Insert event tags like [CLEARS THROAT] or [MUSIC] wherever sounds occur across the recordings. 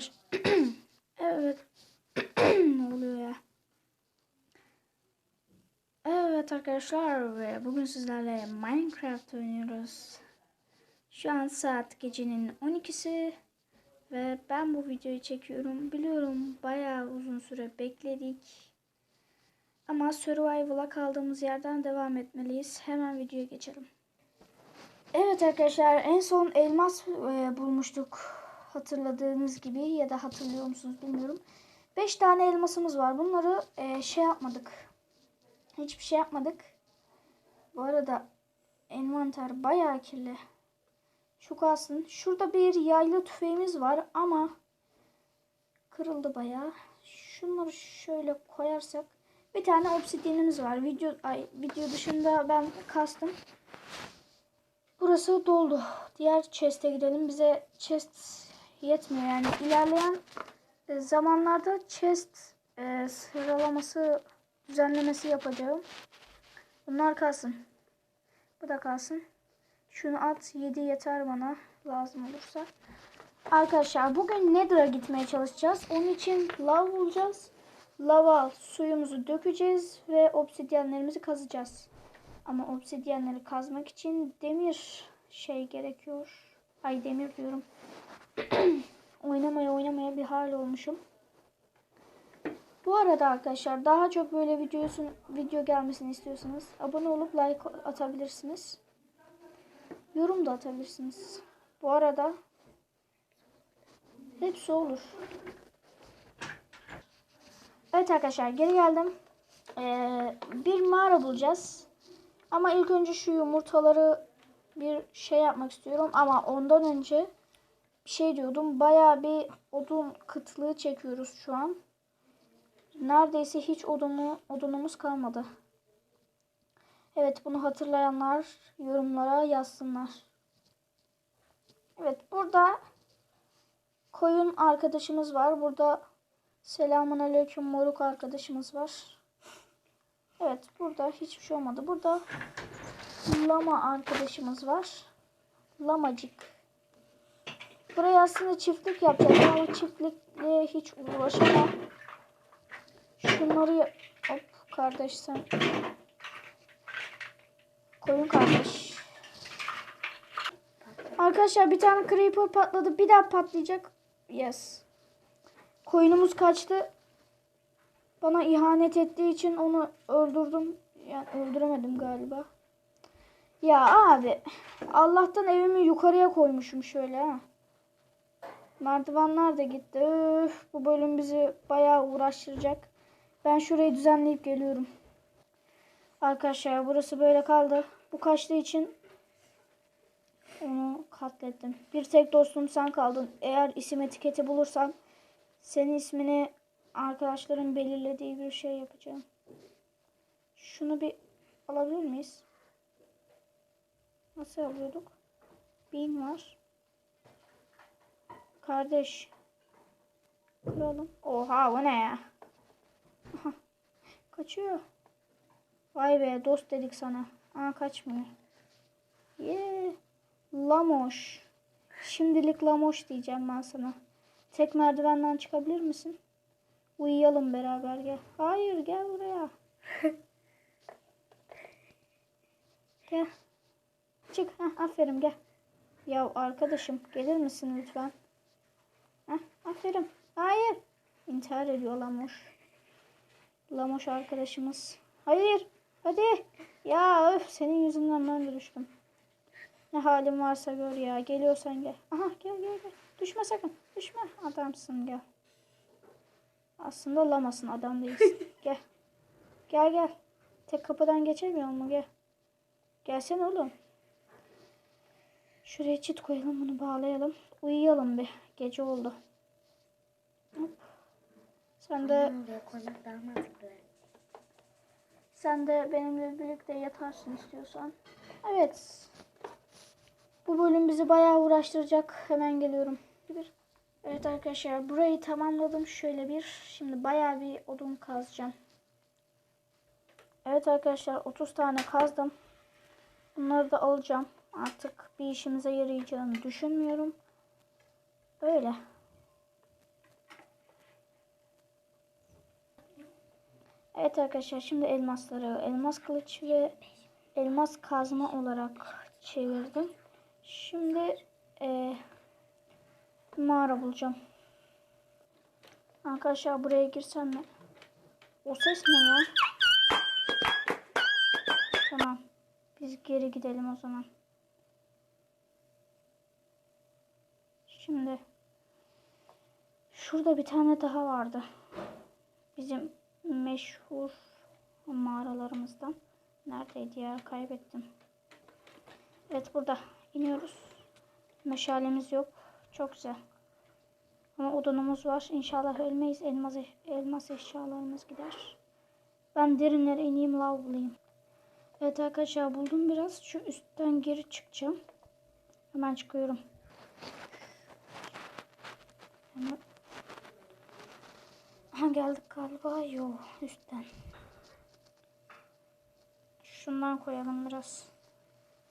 arkadaş. [CLEARS THROAT] evet. [CLEARS THROAT] ne oluyor ya? Evet arkadaşlar ve bugün sizlerle Minecraft oynuyoruz. Şu an saat gecenin 12'si ve ben bu videoyu çekiyorum. Biliyorum bayağı uzun süre bekledik. Ama Survival'a kaldığımız yerden devam etmeliyiz. Hemen videoya geçelim. Evet arkadaşlar en son elmas e, bulmuştuk hatırladığınız gibi ya da hatırlıyor musunuz bilmiyorum. 5 tane elmasımız var. Bunları e, şey yapmadık. Hiçbir şey yapmadık. Bu arada envanter bayağı kirli. Şu kalsın. Şurada bir yaylı tüfeğimiz var ama kırıldı bayağı. Şunları şöyle koyarsak bir tane obsidyenimiz var. Video ay, video dışında ben kastım. Burası doldu. Diğer chest'e gidelim. Bize chest yetmiyor yani. ilerleyen e, zamanlarda chest e, sıralaması düzenlemesi yapacağım. Bunlar kalsın. Bu da kalsın. Şunu at. 7 yeter bana. Lazım olursa. Arkadaşlar bugün Nether'a gitmeye çalışacağız. Onun için lav bulacağız. Lava suyumuzu dökeceğiz ve obsidyenlerimizi kazacağız. Ama obsidyenleri kazmak için demir şey gerekiyor. Ay demir diyorum. Oynamaya oynamaya bir hal olmuşum. Bu arada arkadaşlar daha çok böyle videosun video gelmesini istiyorsanız abone olup like atabilirsiniz. Yorum da atabilirsiniz. Bu arada hepsi olur. Evet arkadaşlar geri geldim. Ee, bir mağara bulacağız. Ama ilk önce şu yumurtaları bir şey yapmak istiyorum. Ama ondan önce bir şey diyordum. Baya bir odun kıtlığı çekiyoruz şu an. Neredeyse hiç odunu, odunumuz kalmadı. Evet bunu hatırlayanlar yorumlara yazsınlar. Evet burada koyun arkadaşımız var. Burada selamun aleyküm moruk arkadaşımız var. Evet burada hiçbir şey olmadı. Burada lama arkadaşımız var. Lamacık. Buraya aslında çiftlik yapacağız ama çiftlikle hiç uğraşamam. Şunları hop kardeş sen. Koyun kardeş. Arkadaşlar bir tane creeper patladı. Bir daha patlayacak. Yes. Koyunumuz kaçtı. Bana ihanet ettiği için onu öldürdüm. Yani öldüremedim galiba. Ya abi. Allah'tan evimi yukarıya koymuşum şöyle ha. Merdivenler de gitti. Öf, bu bölüm bizi bayağı uğraştıracak. Ben şurayı düzenleyip geliyorum. Arkadaşlar burası böyle kaldı. Bu kaçtığı için onu katlettim. Bir tek dostum sen kaldın. Eğer isim etiketi bulursan senin ismini arkadaşların belirlediği bir şey yapacağım. Şunu bir alabilir miyiz? Nasıl alıyorduk? Bin var. Kardeş. Kıralım. Oha bu ne ya? Kaçıyor. Vay be dost dedik sana. Aa kaçmıyor. Yeah. Lamoş. Şimdilik Lamoş diyeceğim ben sana. Tek merdivenden çıkabilir misin? Uyuyalım beraber gel. Hayır gel buraya. [LAUGHS] gel. Çık. Heh, aferin gel. Ya arkadaşım gelir misin lütfen? Aferin. Hayır. İntihar ediyor Lamoş. Lamoş arkadaşımız. Hayır. Hadi. Ya öf senin yüzünden ben de düştüm. Ne halin varsa gör ya. Geliyorsan gel. Aha gel gel gel. Düşme sakın. Düşme. Adamsın gel. Aslında lamasın adam değilsin. [LAUGHS] gel. Gel gel. Tek kapıdan geçemiyor mu? Gel. Gelsene oğlum. Şuraya çit koyalım bunu bağlayalım. Uyuyalım bir. Gece oldu. Sen de sen de benimle birlikte yatarsın istiyorsan. Evet. Bu bölüm bizi bayağı uğraştıracak. Hemen geliyorum. Bir. Evet arkadaşlar burayı tamamladım. Şöyle bir. Şimdi bayağı bir odun kazacağım. Evet arkadaşlar 30 tane kazdım. Bunları da alacağım. Artık bir işimize yarayacağını düşünmüyorum. Öyle. Evet arkadaşlar şimdi elmasları elmas kılıç ve elmas kazma olarak çevirdim. Şimdi e, mağara bulacağım. Arkadaşlar buraya girsem mi? O ses ne ya? Tamam. Biz geri gidelim o zaman. Şimdi şurada bir tane daha vardı. Bizim meşhur mağaralarımızdan. Neredeydi ya? Kaybettim. Evet burada. iniyoruz. Meşalemiz yok. Çok güzel. Ama odunumuz var. İnşallah ölmeyiz. Elmas, elmas eşyalarımız gider. Ben derinlere ineyim lav bulayım. Evet arkadaşlar buldum biraz. Şu üstten geri çıkacağım. Hemen çıkıyorum. Hemen. Ha geldik galiba. Yok üstten. Şundan koyalım biraz.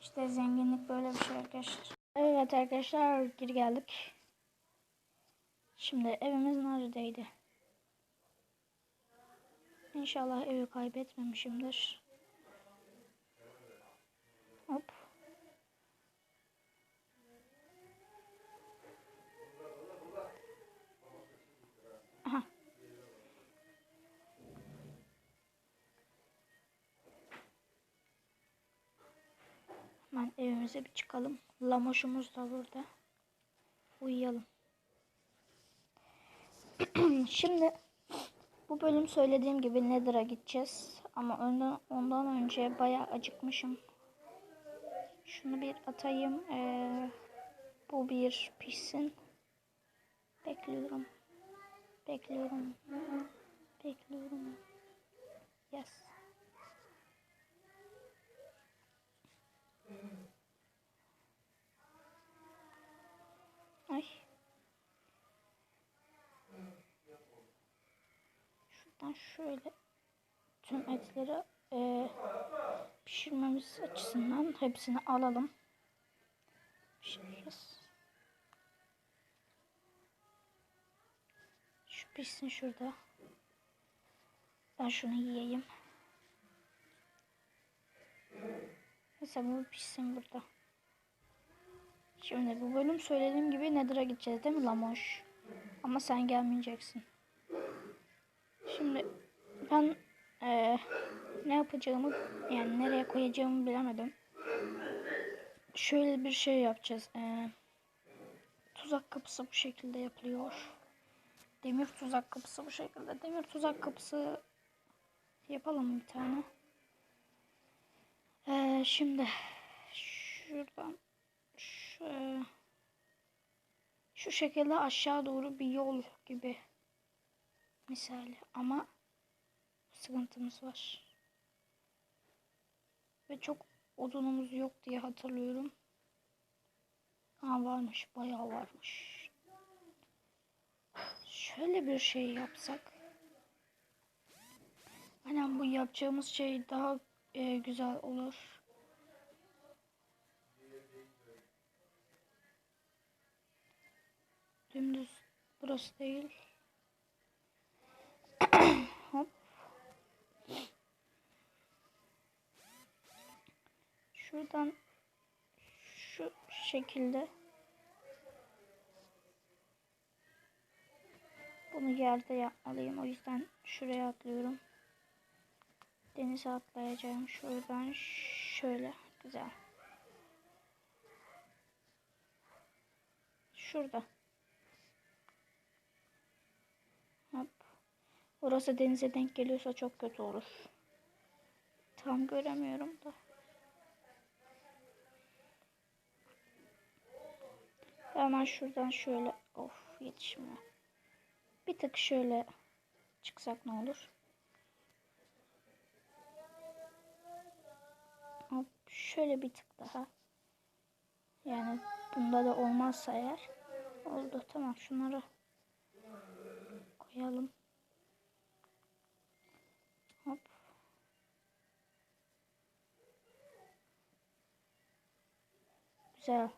İşte zenginlik böyle bir şey arkadaşlar. Evet arkadaşlar geri geldik. Şimdi evimiz neredeydi? İnşallah evi kaybetmemişimdir. Hop. Hemen evimize bir çıkalım. Lamoşumuz da burada. Uyuyalım. [CLEARS THROAT] Şimdi bu bölüm söylediğim gibi Nether'a gideceğiz. Ama ondan, ondan önce bayağı acıkmışım. Şunu bir atayım. Ee, bu bir pişsin. Bekliyorum. Bekliyorum. Bekliyorum. Yes. Ay. Şuradan şöyle tüm etleri e, pişirmemiz açısından hepsini alalım. Pişireceğiz. Şu pişsin şurada. Ben şunu yiyeyim. Mesela bu pişsin burada. Şimdi bu bölüm söylediğim gibi Nether'a gideceğiz değil mi Lamoş? Ama sen gelmeyeceksin. Şimdi ben e, ne yapacağımı yani nereye koyacağımı bilemedim. Şöyle bir şey yapacağız. E, tuzak kapısı bu şekilde yapılıyor. Demir tuzak kapısı bu şekilde. Demir tuzak kapısı yapalım bir tane. E, şimdi şuradan şu, şu şekilde aşağı doğru bir yol gibi misali ama sıkıntımız var. Ve çok odunumuz yok diye hatırlıyorum. Ha varmış, bayağı varmış. Şöyle bir şey yapsak. Aynen bu yapacağımız şey daha e, güzel olur. Dümdüz burası değil. [CLEARS THROAT] Hop. Şuradan şu şekilde bunu yerde yapmalıyım. O yüzden şuraya atlıyorum. Denize atlayacağım. Şuradan şöyle. Güzel. Şurada. Hop. Orası denize denk geliyorsa çok kötü olur. Tam göremiyorum da. Hemen şuradan şöyle of yetişmiyor. Bir tık şöyle çıksak ne olur? Hop şöyle bir tık daha. Yani bunda da olmazsa eğer oldu. Tamam şunları koyalım. Güzel.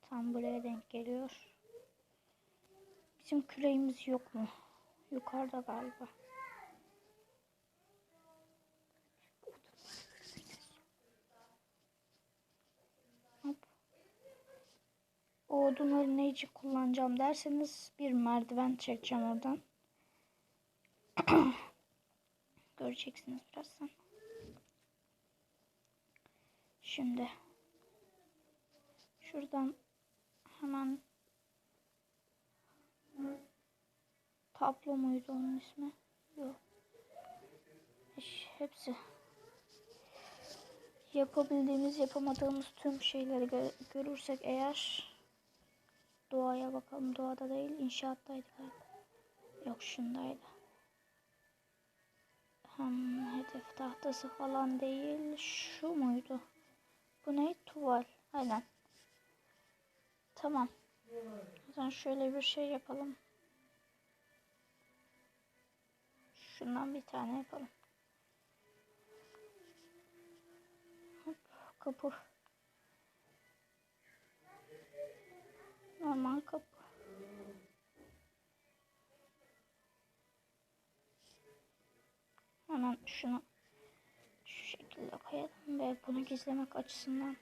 Tam buraya denk geliyor. Bizim küreğimiz yok mu? Yukarıda galiba. O odunları ne için kullanacağım derseniz bir merdiven çekeceğim oradan. [COUGHS] Göreceksiniz birazdan. Şimdi şuradan hemen tablo muydu onun ismi? Yok. İş, hepsi. Yapabildiğimiz, yapamadığımız tüm şeyleri gö- görürsek eğer doğaya bakalım. Doğada değil, inşaattaydı galiba. Yok şundaydı. Hem hedef tahtası falan değil. Şu muydu? Bu ne? Tuval. Aynen. Tamam. O zaman şöyle bir şey yapalım. Şundan bir tane yapalım. Hop, kapı. Normal kapı. Hemen şunu şu şekilde koyalım ve bunu gizlemek açısından.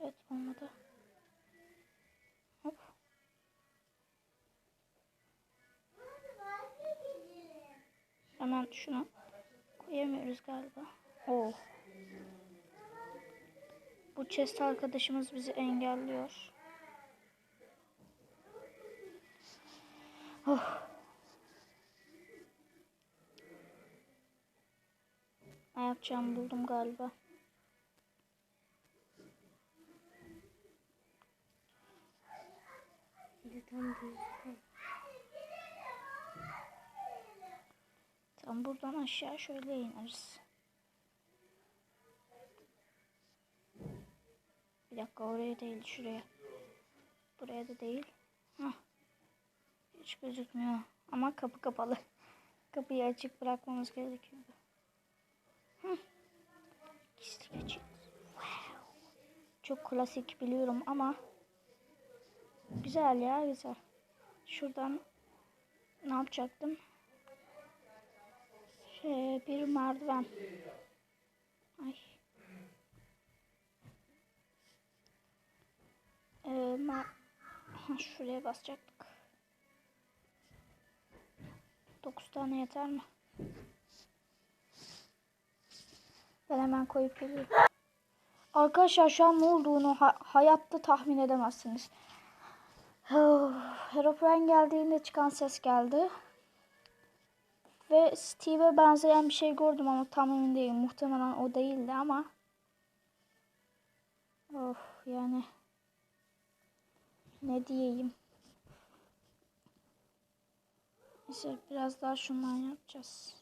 Evet olmadı. Hop. Hemen şunu koyamıyoruz galiba. Oh. Bu chest arkadaşımız bizi engelliyor. Oh. Ne yapacağımı buldum galiba. Tam buradan aşağı şöyle ineriz. Bir dakika oraya değil şuraya. Buraya da değil. Hah. Hiç gözükmüyor. Ama kapı kapalı. [LAUGHS] Kapıyı açık bırakmamız gerekiyordu. Hı. Gizli geçit. Wow. Çok klasik biliyorum ama güzel ya güzel. Şuradan ne yapacaktım? Şey, bir merdiven. Ay. Ee, ma ha, şuraya basacaktık. 9 tane yeter mi? Ben hemen koyup geliyorum. Arkadaşlar şu an ne olduğunu ha- hayatta tahmin edemezsiniz. Herobrine geldiğinde çıkan ses geldi. Ve Steve'e benzeyen bir şey gördüm ama tam emin değilim. Muhtemelen o değildi ama. Of yani. Ne diyeyim. Neyse biraz daha şundan yapacağız.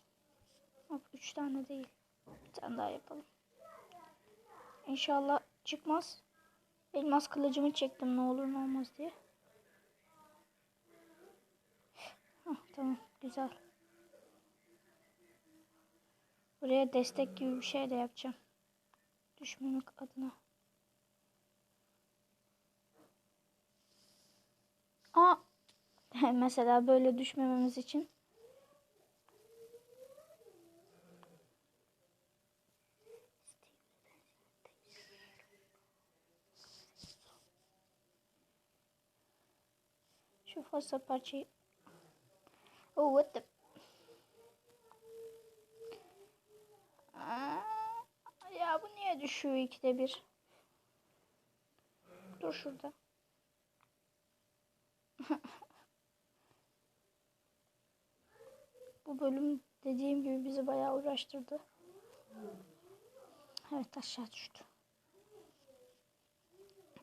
Hop üç tane değil. Bir tane daha yapalım. İnşallah çıkmaz. Elmas kılıcımı çektim ne olur ne olmaz diye. Hah, tamam güzel. Buraya destek gibi bir şey de yapacağım. Düşmemek adına. Aa, [LAUGHS] mesela böyle düşmememiz için. Şu fazla parçayı. Oh what the. Ya bu niye düşüyor ikide bir? Dur şurada. [LAUGHS] Bu bölüm dediğim gibi bizi bayağı uğraştırdı. Evet aşağı düştü.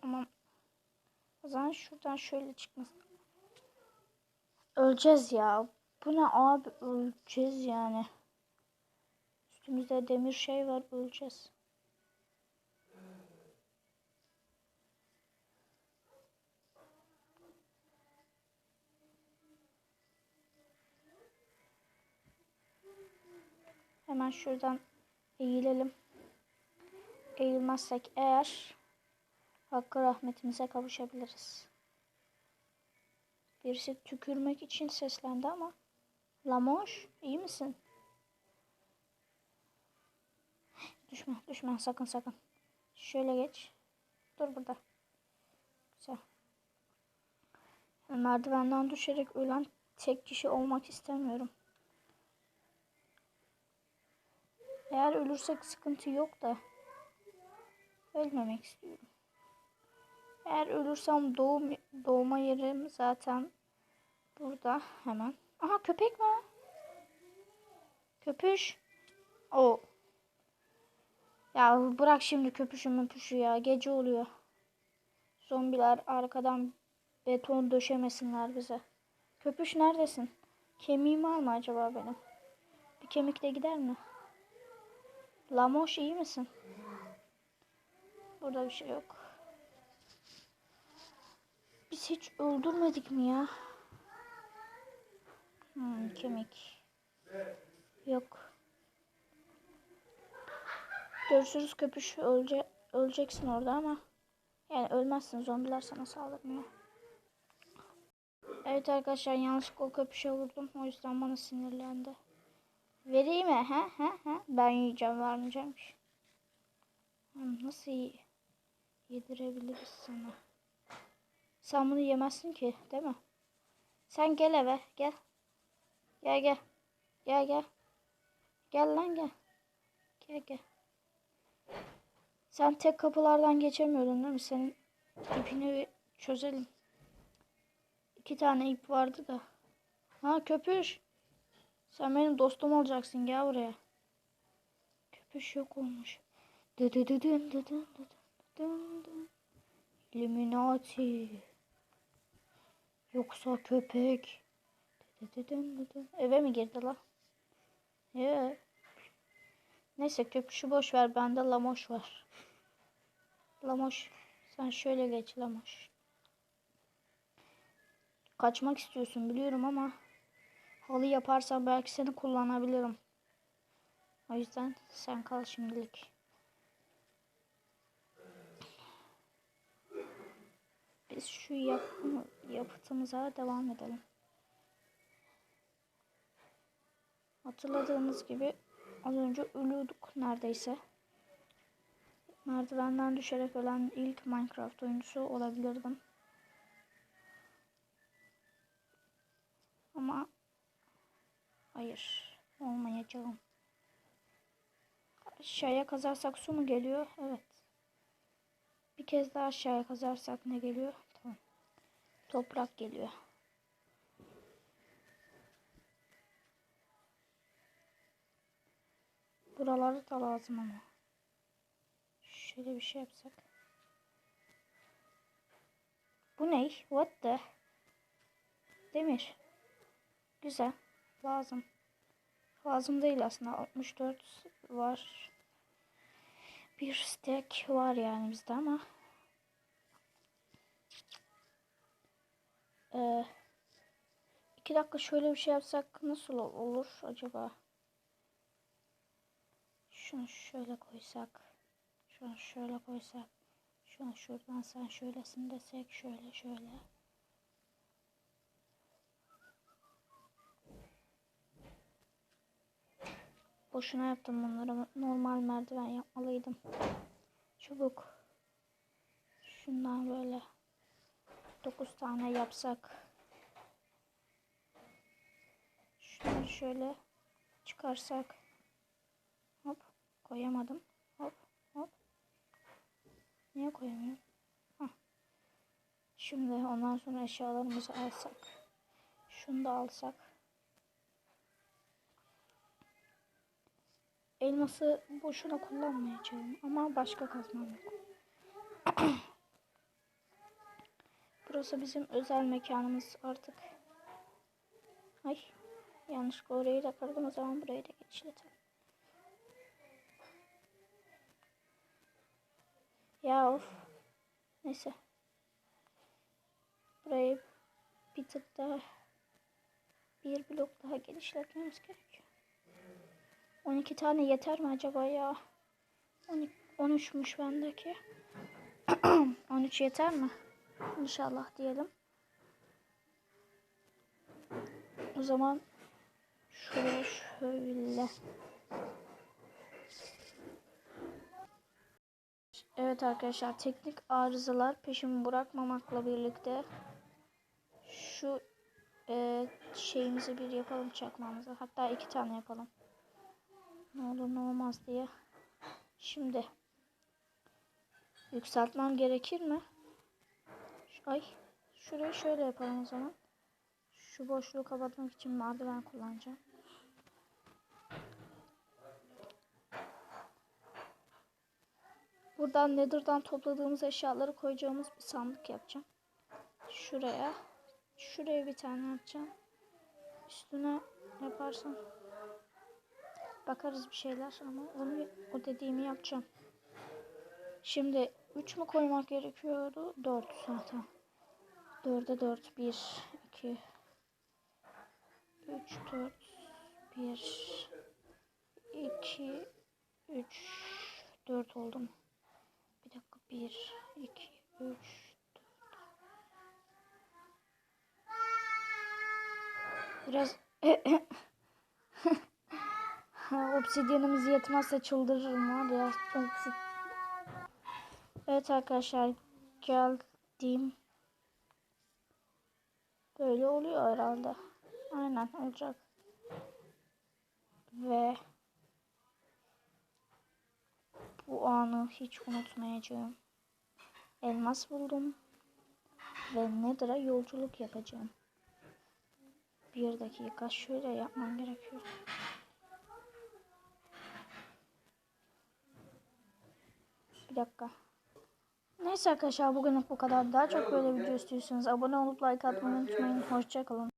Ama o zaman şuradan şöyle çıkmasın. Öleceğiz ya. Bu ne abi öleceğiz yani. Üstümüzde demir şey var öleceğiz. Hemen şuradan eğilelim. Eğilmezsek eğer hakkı rahmetimize kavuşabiliriz. Birisi tükürmek için seslendi ama Lamoş iyi misin? Düşme düşme sakın sakın. Şöyle geç. Dur burada. Güzel. Merdivenden düşerek ölen tek kişi olmak istemiyorum. Eğer ölürsek sıkıntı yok da ölmemek istiyorum. Eğer ölürsem doğum doğma yerim zaten burada hemen. Aha köpek mi? Köpüş. O. Ya bırak şimdi köpüşü möpüşü ya. Gece oluyor. Zombiler arkadan beton döşemesinler bize. Köpüş neredesin? Kemiğim var mı acaba benim? Bir kemik de gider mi? Lamoş iyi misin? Burada bir şey yok. Biz hiç öldürmedik mi ya? Hmm, kemik. Yok. Görüşürüz köpüş. Ölce öleceksin orada ama. Yani ölmezsin. Zombiler sana saldırmıyor. Evet arkadaşlar yanlışlıkla o köpüşe vurdum. O yüzden bana sinirlendi. Vereyim mi? Ha ha ha. Ben yiyeceğim vermeyeceğim. Hmm, nasıl iyi? Yedirebiliriz sana. Sen bunu yemezsin ki değil mi? Sen gel eve gel. Gel gel. Gel gel. Gel lan gel. Gel gel. Sen tek kapılardan geçemiyordun değil mi? Senin ipini çözelim. İki tane ip vardı da. Ha köpüş. Sen benim dostum olacaksın gel buraya. Köpüş yok olmuş. Dı dı dı dın dı dın dı dın dın. Illuminati. Yoksa köpek. Dı dı dın dı dın. Eve mi girdi la? Ye. Neyse köpüşü boş ver. Bende lamoş var. Lamoş. Sen şöyle geç lamoş. Kaçmak istiyorsun biliyorum ama halı yaparsan belki seni kullanabilirim. O yüzden sen kal şimdilik. Biz şu yapı, yapıtımıza devam edelim. Hatırladığınız gibi az önce ölüyorduk neredeyse. Merdivenden düşerek ölen ilk Minecraft oyuncusu olabilirdim. Ama hayır olmayacağım. Aşağıya kazarsak su mu geliyor? Evet. Bir kez daha aşağıya kazarsak ne geliyor? Tamam. Toprak geliyor. Buraları da lazım ama. Şöyle bir şey yapsak. Bu ne? What the? Demir. Güzel. Lazım. Lazım değil aslında. 64 var. Bir stack var yani bizde ama. Ee, iki dakika şöyle bir şey yapsak nasıl olur acaba? Şunu şöyle koysak. Şunu şöyle koysak. Şunu şuradan sen şöylesin desek. Şöyle şöyle. Boşuna yaptım bunları. Normal merdiven yapmalıydım. Çubuk. Şundan böyle 9 tane yapsak. Şunları şöyle çıkarsak. Koyamadım. Hop hop. Niye koyamıyorum? Heh. Şimdi ondan sonra eşyalarımızı alsak. Şunu da alsak. Elması boşuna kullanmayacağım ama başka kazmam yok. [COUGHS] Burası bizim özel mekanımız artık. Ay yanlışlıkla orayı da kırdım o zaman burayı da geçirelim. Ya of. Neyse. Burayı bir tık daha bir blok daha genişletmemiz gerekiyor. 12 tane yeter mi acaba ya? 12, 13'müş bendeki. [CLEARS THROAT] 13 yeter mi? İnşallah diyelim. O zaman şöyle şöyle. Evet arkadaşlar teknik arızalar peşimi bırakmamakla birlikte şu e, şeyimizi bir yapalım çakmamızı. Hatta iki tane yapalım. Ne olur ne olmaz diye. Şimdi yükseltmem gerekir mi? Ay şurayı şöyle yapalım o zaman. Şu boşluğu kapatmak için merdiven kullanacağım. Buradan Nether'dan topladığımız eşyaları koyacağımız bir sandık yapacağım. Şuraya. Şuraya bir tane yapacağım. Üstüne yaparsam bakarız bir şeyler ama onu o dediğimi yapacağım. Şimdi 3 mü koymak gerekiyordu? 4 zaten. 4'e 4 1 2 3 4 1 2 3 4 oldu mu? Bir 1 2 3 Biraz [LAUGHS] obsidyenimiz yetmezse çıldırırım var ya. Obsid... Evet arkadaşlar geldim. Böyle oluyor herhalde. Aynen olacak. Ve bu anı hiç unutmayacağım. Elmas buldum. Ve Nether'a yolculuk yapacağım. Bir dakika şöyle yapmam gerekiyor. Bir dakika. Neyse arkadaşlar bugünlük bu kadar. Daha çok böyle video istiyorsanız abone olup like atmayı unutmayın. Hoşçakalın.